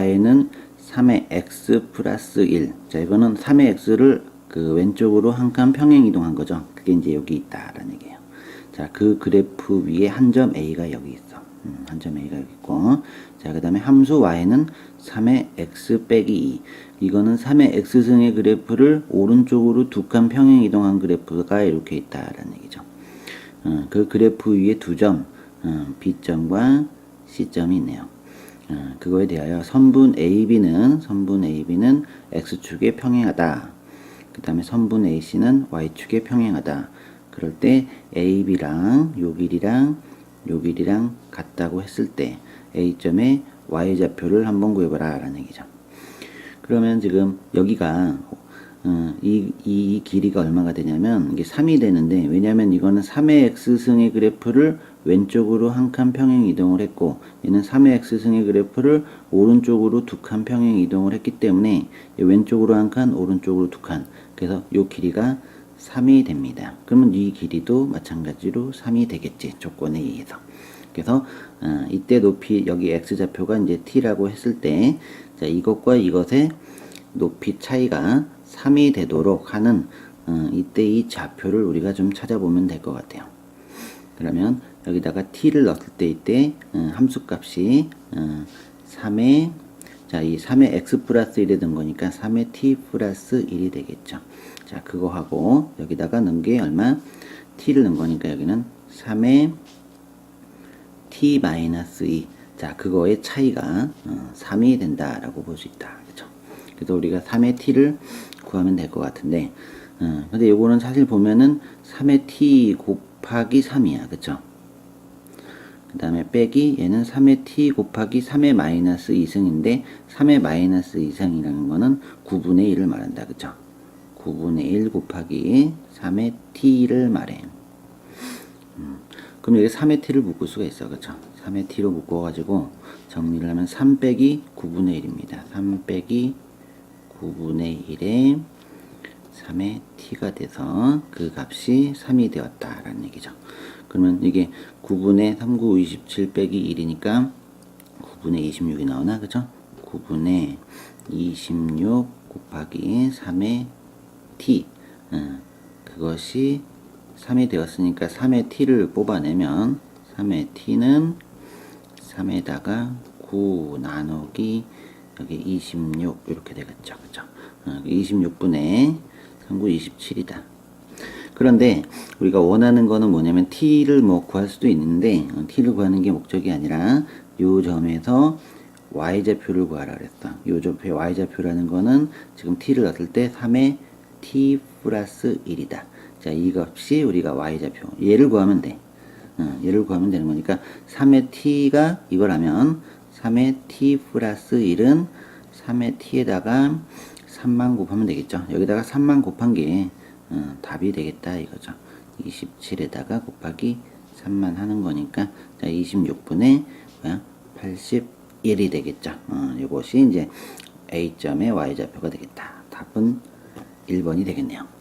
y는 3의 x 플러스 1. 자, 이거는 3의 x를 그 왼쪽으로 한 칸 평행 이동한 거죠. 그게 이제 여기 있다라는 얘기예요. 자, 그 그래프 위에 한 점 a가 여기 있어. 음, 한 점 a가 여기 있고. 자, 그 다음에 함수 y는 3의 x 빼기 2. 이거는 3의 x승의 그래프를 오른쪽으로 두 칸 평행 이동한 그래프가 이렇게 있다라는 얘기죠. 어, 그 그래프 위에 두 점, 어, B점과 C점이 있네요. 어, 그거에 대하여 선분 AB는 선분 AB는 x축에 평행하다. 그 다음에 선분 AC는 y축에 평행하다. 그럴 때 AB랑 요 길이랑 요 길이랑 같다고 했을 때 A점의 y좌표를 한번 구해봐라 라는 얘기죠. 그러면 지금 여기가 어, 이, 이 길이가 얼마가 되냐면 이게 3이 되는데 왜냐면 이거는 3의 x승의 그래프를 왼쪽으로 한 칸 평행 이동을 했고 얘는 3의 x승의 그래프를 오른쪽으로 두 칸 평행 이동을 했기 때문에 이 왼쪽으로 한 칸 오른쪽으로 두 칸 그래서 이 길이가 3이 됩니다. 그러면 이 길이도 마찬가지로 3이 되겠지 조건에 의해서 그래서 어, 이때 높이 여기 x좌표가 이제 t라고 했을 때 자, 이것과 이것의 높이 차이가 3이 되도록 하는 어, 이때 이 좌표를 우리가 좀 찾아보면 될 것 같아요. 그러면 여기다가 t를 넣었을 때 이때 어, 함수값이 어, 3의 자, 이 3의 x 플러스 1이 된 거니까 3의 t 플러스 1이 되겠죠. 자, 그거 하고 여기다가 넣은 게 얼마? t를 넣은 거니까 여기는 3의 t 마이너스 2. 자, 그거의 차이가 어, 3이 된다라고 볼 수 있다. 그죠? 그래서 우리가 3의 t를 구하면 될 것 같은데, 어, 근데 요거는 사실 보면은 3의 t 곱하기 3이야. 그쵸? 그 다음에 빼기 얘는 3의 t 곱하기 3의 마이너스 2승인데 3의 마이너스 2승이라는 거는 9분의 1을 말한다. 그쵸? 9분의 1 곱하기 3의 t를 말해. 음, 그럼 여기 3의 t를 묶을 수가 있어. 그쵸? 3의 t로 묶어 가지고 정리를 하면 3 빼기 9분의 1입니다. 3 빼기 9분의 1에 3의 t가 돼서 그 값이 3이 되었다라는 얘기죠. 그러면 이게 9분의 39, 27 빼기 1이니까 9분의 26이 나오나? 그죠? 9분의 26 곱하기 3의 t. 어, 그것이 3이 되었으니까 3의 t를 뽑아내면 3의 t는 3에다가 9 나누기 여기 26 이렇게 되겠죠. 그죠? 어, 26분의 39, 27이다. 그런데 우리가 원하는 거는 뭐냐면 t를 뭐 구할 수도 있는데 어, t를 구하는 게 목적이 아니라 요 점에서 y좌표를 구하라 그랬어. 요 점의 y좌표라는 거는 지금 t를 넣었을 때 3의 t 플러스 1이다. 자, 이 값이 우리가 y좌표. 얘를 구하면 돼. 어, 얘를 구하면 되는 거니까 3의 t가 이거라면 3의 t 플러스 1은 3의 t에다가 3만 곱하면 되겠죠. 여기다가 3만 곱한 게 어, 답이 되겠다 이거죠. 27에다가 곱하기 3만 하는 거니까 자 26분의 뭐야? 81이 되겠죠. 어, 이것이 이제 A점의 Y좌표가 되겠다. 답은 1번이 되겠네요.